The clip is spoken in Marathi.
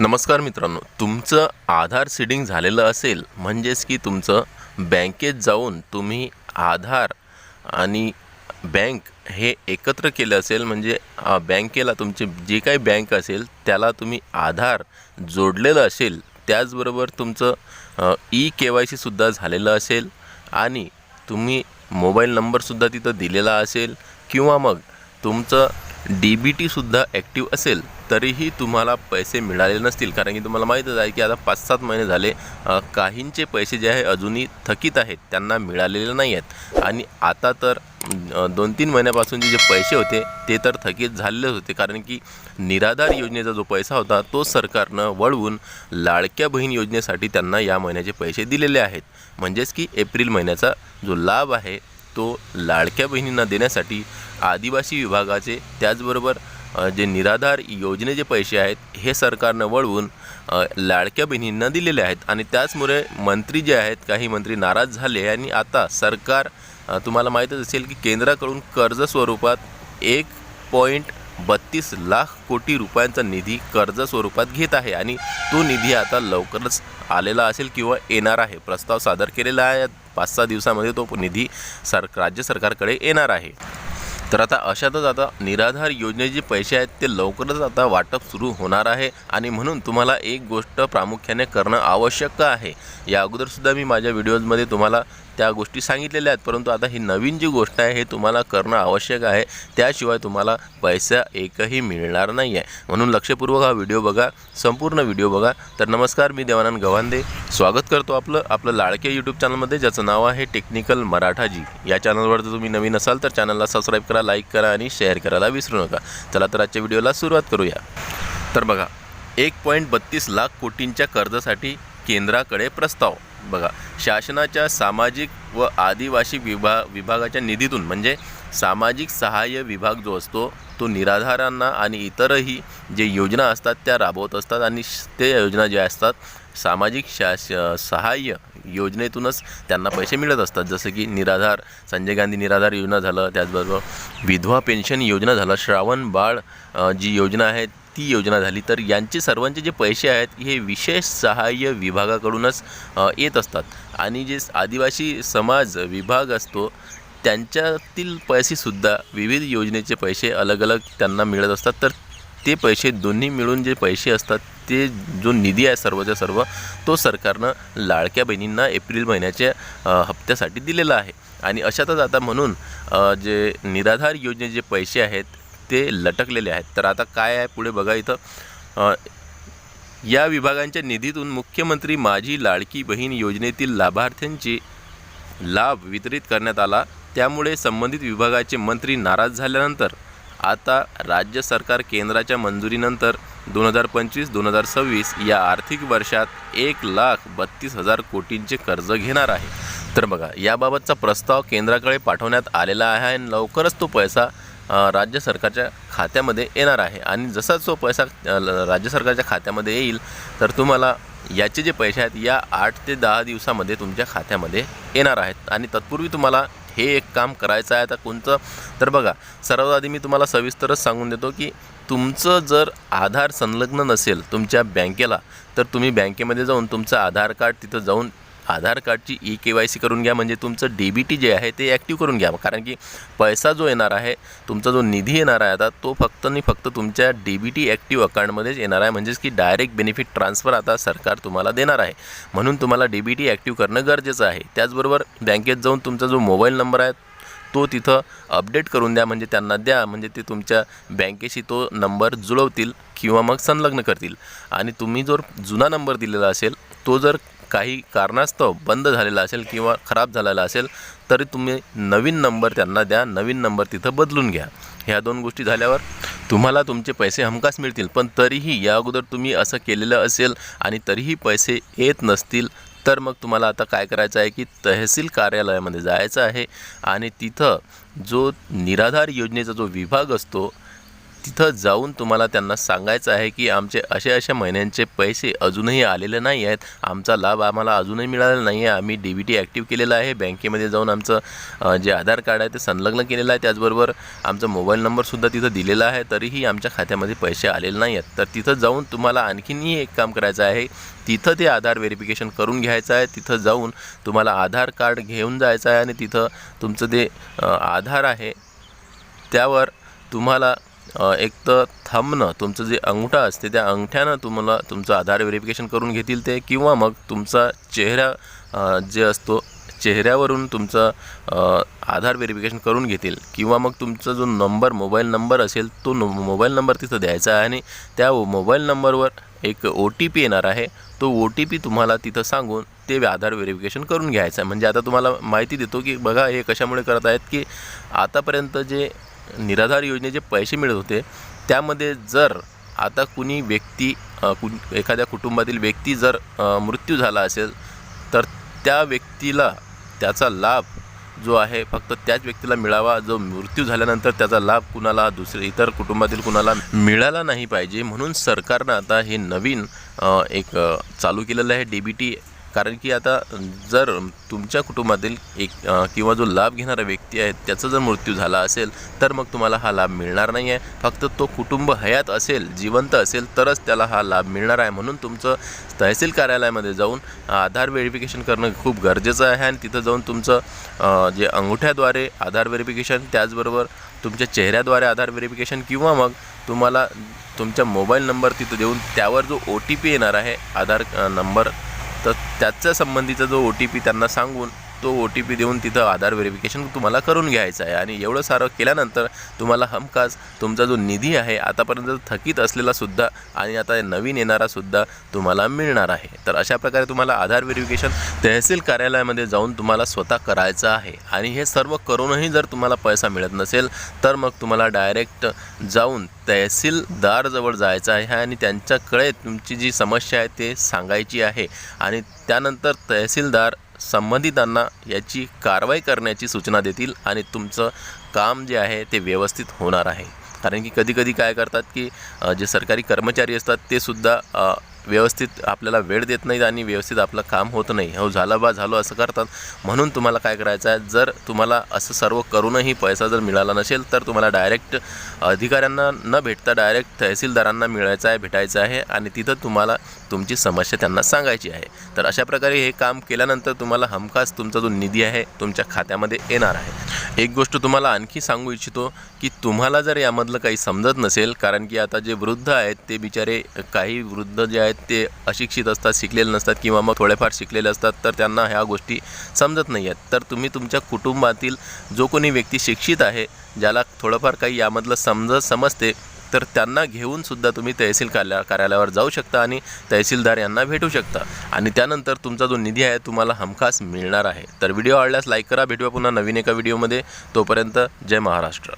नमस्कार मित्रांनो तुमचं आधार सीडिंग झालेलं असेल म्हणजेच की तुमचं बँकेत जाऊन तुम्ही आधार आणि बँक हे एकत्र केलं असेल म्हणजे बँकेला तुमची जे काही बँक असेल त्याला तुम्ही आधार जोडलेलं असेल त्याचबरोबर तुमचं ई के वाय सीसुद्धा झालेलं असेल आणि तुम्ही मोबाईल नंबरसुद्धा तिथं दिलेला असेल किंवा मग तुमचं डी बी टीसुद्धा ॲक्टिव्ह असेल तरीही तुम्हाला पैसे मिळाले नसतील. कारण की तुम्हाला माहीतच आहे की आता पाच सात महिने झाले काहींचे पैसे जे आहे अजूनही थकीत आहेत त्यांना मिळालेले नाही आहेत. आणि आता तर दोन तीन महिन्यापासून जे पैसे होते ते तर थकीत झालेलेच होते. कारण की निराधार योजनेचा जो पैसा होता तो सरकारनं वळवून लाडक्या बहीण योजनेसाठी त्यांना या महिन्याचे पैसे दिलेले आहेत. म्हणजेच की एप्रिल महिन्याचा जो लाभ आहे तो लाडक्या बहिणींना देण्यासाठी आदिवासी विभागाचे त्याचबरोबर जे निराधार योजनेचे पैसे आहेत हे सरकारनं वळवून लाडक्या बहिणींना दिलेले आहेत. आणि त्याचमुळे मंत्री जे आहेत काही मंत्री नाराज झाले आणि आता सरकार तुम्हाला माहीतच असेल की केंद्राकडून कर्ज स्वरूपात एक पॉईंट बत्तीस लाख कोटी रुपयांचा निधी कर्ज स्वरूपात घेत आहे आणि तो निधी आता लवकरच आलेला असेल किंवा येणार आहे. प्रस्ताव सादर केलेला आहे. पाच सहा दिवसामध्ये तो निधी सर राज्य सरकारकडे येणार आहे. तर आता अशातच आता निराधार योजनेचे जे पैसे आहेत ते लवकरच आता वाटप सुरू होणार आहे आणि म्हणून तुम्हाला एक गोष्ट प्रामुख्याने करणं आवश्यक आहे. या अगोदरसुद्धा मी माझ्या व्हिडिओजमध्ये तुम्हाला त्या गोष्टी सांगितलेल्या आहेत. परंतु आता ही नवीन जी गोष्ट आहे हे तुम्हाला करणं आवश्यक आहे. त्याशिवाय तुम्हाला पैसा एकही मिळणार नाही आहे म्हणून लक्षपूर्वक हा व्हिडिओ बघा संपूर्ण व्हिडिओ बघा. तर नमस्कार मी देवानंद गव्हांदे. स्वागत करतो आपलं आपलं लाडके यूट्यूब चॅनलमध्ये ज्याचं नाव आहे टेक्निकल मराठाजी. या चॅनलवर जर तुम्ही नवीन असाल तर चॅनलला सबस्क्राईब करा लाईक करा आणि शेअर करायला विसरू नका. चला तर आजच्या व्हिडिओला सुरुवात करूया. तर बघा एक पॉईंट बत्तीस लाख कोटींच्या कर्जासाठी केंद्राकडे प्रस्ताव. बघा शासनाच्या सामाजिक व आदिवासी विभा विभागाच्या निधीतून म्हणजे सामाजिक सहाय्य विभाग जो असतो तो निराधारांना आणि इतरही जे योजना असतात त्या राबवत असतात आणि ते योजना ज्या असतात सामाजिक शास सहाय्य योजनेतूनच त्यांना पैसे मिळत असतात. जसं की निराधार संजय गांधी निराधार योजना झालं त्याचबरोबर विधवा पेन्शन योजना झालं श्रावण बाळ जी योजना आहे ती योजना झाली. तर यांचे सर्वांचे जे पैसे आहेत हे विशेष सहाय्य विभागाकडूनच येत असतात. आणि जे आदिवासी समाज विभाग असतो त्यांच्यातील पैसेसुद्धा विविध योजनेचे पैसे अलग अलग त्यांना मिळत असतात. तर ते पैसे दोन्ही मिळून जे पैसे असतात ते जो निधी आहे सर्वच्या सर्व तो सरकारनं लाडक्या बहिणींना एप्रिल महिन्याच्या हप्त्यासाठी दिलेला आहे. आणि अशातच आता म्हणून जे निराधार योजनेचे जे पैसे आहेत ते लटकलेले आहेत. तर आता काय आहे पुढे बघा इथं. या विभागांच्या निधीतून मुख्यमंत्री माझी लाडकी बहीण योजनेतील लाभार्थ्यांची लाभ वितरित करण्यात आला. त्यामुळे संबंधित विभागाचे मंत्री नाराज झाल्यानंतर आता राज्य सरकार केंद्राच्या मंजुरीनंतर दोन हजार पंचवीस दोन हजार सव्वीस या आर्थिक वर्षात एक लाख बत्तीस हजार कोटींचे कर्ज घेणार आहे. तर बघा याबाबतचा प्रस्ताव केंद्राकडे पाठवण्यात आलेला आहे आणि लवकरच तो पैसा राज्य सरकारच्या खात्यामध्ये येणार आहे. आणि जसा तो पैसा ल- राज्य सरकारच्या खात्यामध्ये येईल तर तुम्हाला याचे जे पैसे आहेत या आठ ते दहा दिवसामध्ये तुमच्या खात्यामध्ये येणार आहेत. आणि तत्पूर्वी तुम्हाला हे एक काम करायचं आहे आता कोणतं? तर बघा सर्वात आधी मी तुम्हाला सविस्तरच सांगून देतो की तुमचं जर आधार संलग्न नसेल तुमच्या बँकेला तर तुम्ही बँकेमध्ये जाऊन तुमचं आधार कार्ड तिथं जाऊन आधार कार्डची ई के वाय सी करून घ्या म्हणजे तुमचं डी बी टी जे आहे ते ॲक्टिव्ह करून घ्या. कारण की पैसा जो येणार आहे तुमचा जो निधी येणार आहे आता तो फक्त आणि फक्त तुमच्या डी बी टी ॲक्टिव्ह अकाउंटमध्येच येणार आहे. म्हणजेच की डायरेक्ट बेनिफिट ट्रान्सफर आता सरकार तुम्हाला देणार आहे. म्हणून तुम्हाला डी बी टी ॲक्टिव्ह करणं गरजेचं आहे. त्याचबरोबर बँकेत जाऊन तुमचा जो मोबाईल नंबर आहे तो तिथं अपडेट करून द्या. म्हणजे त्यांना द्या. म्हणजे ते तुमच्या बँकेशी तो नंबर जुळवतील किंवा मग संलग्न करतील. आणि तुम्ही जर जुना नंबर दिलेला असेल तो जर काही कारणास्तव बंद झालेला असेल किंवा खराब झालेला असेल तरी तुम्ही नवीन नंबर त्यांना द्या नवीन नंबर तिथं बदलून घ्या. ह्या दोन गोष्टी झाल्यावर तुम्हाला तुमचे पैसे हमखास मिळतील पण तरीही या अगोदर तुम्ही असं केलेलं असेल आणि तरीही पैसे येत नसतील तर मग तुम्हाला आता काय करायचं आहे की तहसील कार्यालयामध्ये जायचं आहे आणि तिथं जो निराधार योजनेचा जो विभाग असतो तिथं जाऊन तुम्हाला त्यांना सांगायचं आहे की आमचे असे अशा महिन्यांचे पैसे अजूनही आलेले नाही आहेत. आमचा लाभ आम्हाला अजूनही मिळालेला नाही आहे. आम्ही डी बी टी ॲक्टिव्ह केलेलं आहे. बँकेमध्ये जाऊन आमचं जे आधार कार्ड आहे ते संलग्न केलेलं आहे. त्याचबरोबर आमचा मोबाईल नंबरसुद्धा तिथं दिलेला आहे. तरीही आमच्या खात्यामध्ये पैसे आलेले नाही आहेत. तर तिथं जाऊन तुम्हाला आणखीनही एक काम करायचं आहे. तिथं ते आधार व्हेरिफिकेशन करून घ्यायचं आहे. तिथं जाऊन तुम्हाला आधार कार्ड घेऊन जायचं आहे आणि तिथं तुमचं ते आधार आहे त्यावर तुम्हाला एक तर थंबनं तुमचं जे अंगठा असते त्या अंगठ्यानं तुम्हाला तुमचं आधार व्हेरिफिकेशन करून घेतील ते किंवा मग तुमचा चेहरा जे असतो चेहऱ्यावरून तुमचं आधार व्हेरिफिकेशन करून घेतील. किंवा मग तुमचा जो नंबर मोबाईल नंबर असेल तो नो मोबाईल नंबर तिथं द्यायचा आहे आणि त्या मोबाईल नंबरवर एक ओ टी पी येणार आहे. तो ओ टी पी तुम्हाला तिथं सांगून ते आधार व्हेरिफिकेशन करून घ्यायचं आहे. म्हणजे आता तुम्हाला माहिती देतो की बघा हे कशामुळे करत आहेत की आतापर्यंत जे निराधार योजनेचे पैसे मिळत होते. त्यामध्ये जर आता कुणी व्यक्ती कु कुण एखाद्या कुटुंबातील व्यक्ती जर मृत्यू झाला असेल तर त्या व्यक्तीला त्याचा लाभ जो आहे फक्त त्याच व्यक्तीला मिळावा. जो मृत्यू झाल्यानंतर त्याचा लाभ कुणाला दुसरे इतर कुटुंबातील कुणाला मिळाला नाही पाहिजे. म्हणून सरकारनं आता हे नवीन एक चालू केलेलं आहे. डी बी टी कारण की आता जर तुमच्या कुटुंबातील एक किंवा जो लाभ घेणारा व्यक्ती आहे त्याचा जर मृत्यू झाला असेल तर मग तुम्हाला हा लाभ मिळणार नाही आहे फक्त तो कुटुंब हयात असेल जिवंत असेल तरच त्याला हा लाभ मिळणार आहे. म्हणून तुमचं तहसील कार्यालयामध्ये जाऊन आधार व्हेरिफिकेशन करणं खूप गरजेचं आहे. आणि तिथं जाऊन तुमचं जे अंगठ्याद्वारे आधार व्हेरिफिकेशन त्याचबरोबर तुमच्या चेहऱ्याद्वारे आधार व्हेरिफिकेशन किंवा मग तुम्हाला तुमचा मोबाईल नंबर तिथं देऊन त्यावर जो ओ टी पी येणार आहे आधार नंबर तर त्याच्या संबंधीचा जो ओ टी पी त्यांना सांगून तो ओ टी पी देऊन तिथं आधार व्हेरिफिकेशन तुम्हाला करून घ्यायचं आहे. आणि एवढं सारं केल्यानंतर तुम्हाला हमखास तुमचा जो निधी आहे आतापर्यंत थकीत असलेला सुद्धा आणि आता नवीन येणारा सुद्धा तुम्हाला मिळणार आहे. तर अशा प्रकारे तुम्हाला आधार व्हेरिफिकेशन तहसील कार्यालयामध्ये जाऊन तुम्हाला स्वतः करायचं आहे. आणि हे सर्व करूनही जर तुम्हाला पैसा मिळत नसेल तर मग तुम्हाला डायरेक्ट जाऊन तहसीलदारजवळ जायचं आहे आणि त्यांच्याकडे तुमची जी समस्या आहे ते सांगायची आहे. आणि त्यानंतर तहसीलदार संबंधितांना याची कारवाई करण्याची सूचना देतील आणि तुमचं काम जे आहे ते व्यवस्थित होणार आहे. कारण की कधीकधी काय करतात की जे सरकारी कर्मचारी असतात ते सुद्धा व्यवस्थित आपल्याला वेळ देत नाहीत आणि व्यवस्थित आपलं काम होत नाही. हो झालं बा झालो असं करतात. म्हणून तुम्हाला काय करायचं आहे? जर तुम्हाला असं सर्व करूनही पैसा जर मिळाला नसेल तर तुम्हाला डायरेक्ट अधिकाऱ्यांना न भेटता डायरेक्ट तहसीलदारांना मिळायचं आहे भेटायचं आहे आणि तिथं तुम्हाला तुमची समस्या त्यांना सांगायची आहे. तर अशा प्रकारे हे काम केल्यानंतर तुम्हाला हमखास तुमचा जो निधी आहे तुमच्या खात्यामध्ये येणार आहे. एक गोष्ट तुम्हाला आणखी सांगू इच्छितो की तुम्हाला जर यामधलं काही समजत नसेल कारण की आता जे वृद्ध आहेत ते बिचारे काही वृद्ध जे आहेत ते अशिक्षित असतात शिकलेले नसतात किंवा मग थोडेफार शिकलेले असतात तर त्यांना ह्या गोष्टी समजत नाही आहेत. तर तुम्ही तुमच्या कुटुंबातील जो कोणी व्यक्ती शिक्षित आहे ज्याला थोडंफार काही यामधलं समज समजते तर त्यांना घेऊनसुद्धा तुम्ही तहसील कार्या कार्यालयावर जाऊ शकता आणि तहसीलदार यांना भेटू शकता. आणि त्यानंतर तुमचा जो निधी आहे तुम्हाला हमखास मिळणार आहे. तर व्हिडिओ आवडल्यास लाईक करा. भेटूया पुन्हा नवीन एका व्हिडिओमध्ये. तोपर्यंत जय महाराष्ट्र.